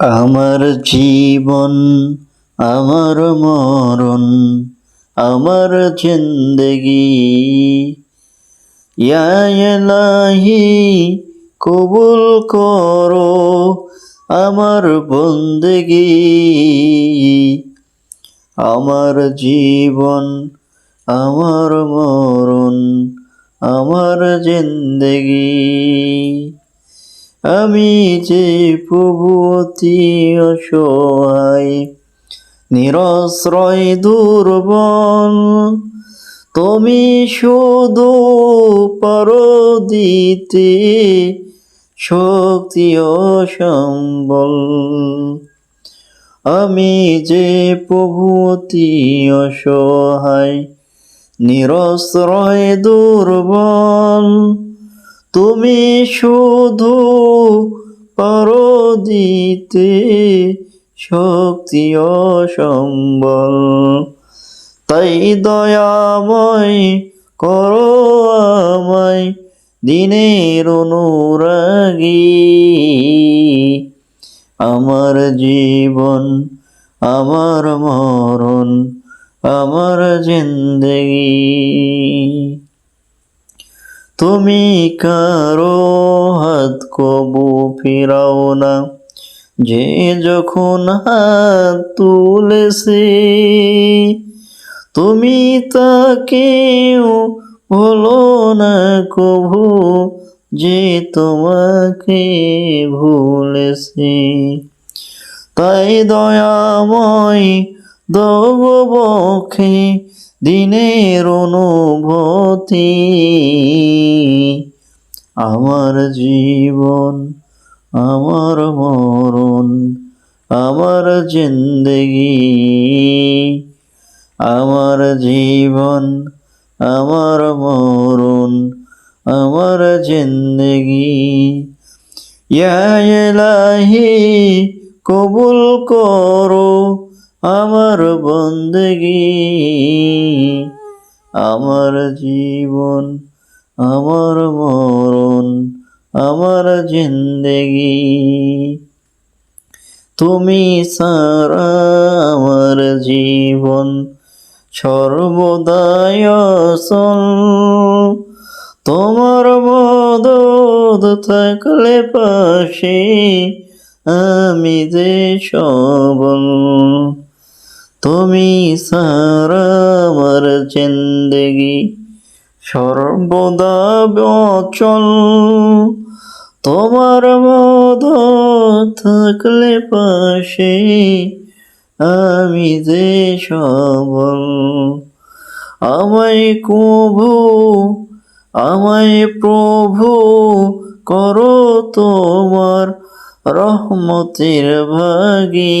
আমার জীবন, আমার মরণ, আমার জিন্দগি। ইয়া ইলাহি, কবুল করো আমার বন্দেগি। আমার জীবন, আমার মরণ, আমার জিন্দগি। আমি যে প্রভু অতি অসহায়, নিরশ্রয় দুর্বল, তুমি শুধু পারো দিতে শক্তি ও সম্বল আমি যে প্রভু অতি অসহায়, নিরশ্রয় দুর্বল তুমি শুধু পারো দিতে শক্তি ও সম্বল তাই দয়াময় করো আমায় দিনের অনুরাগী। আমার জীবন, আমার মরণ, আমার জিন্দগি। তুমি কারও হাত কবু ফিরাও না। যে যখন হাত তুলেছে, তুমি তাকেও বলো না কভু যে তোমাকে ভুলেছে। তাই দয়াময় দব বক্ষে দিনের অনুভূতি। আমার জীবন, আমার মরণ, আমার জিন্দগি। আমার জীবন, আমার মরণ, আমার জিন্দগি। ইলাহি, কবুল করো আমার বন্দগি, আমার জীবন, আমার মরণ, আমার জিন্দগি। তুমি সারা আমার জীবন সর্বদায় তোমার মদত থাকলে পাশে আমি যে সবল। তুমি সারা আমার জিন্দগি, সর্বদা অচল তোমার মদ থাকলে পাশে আমি যে সবল। আমায় কভু, আমায় প্রভু করো তোমার রহমতের ভাগী।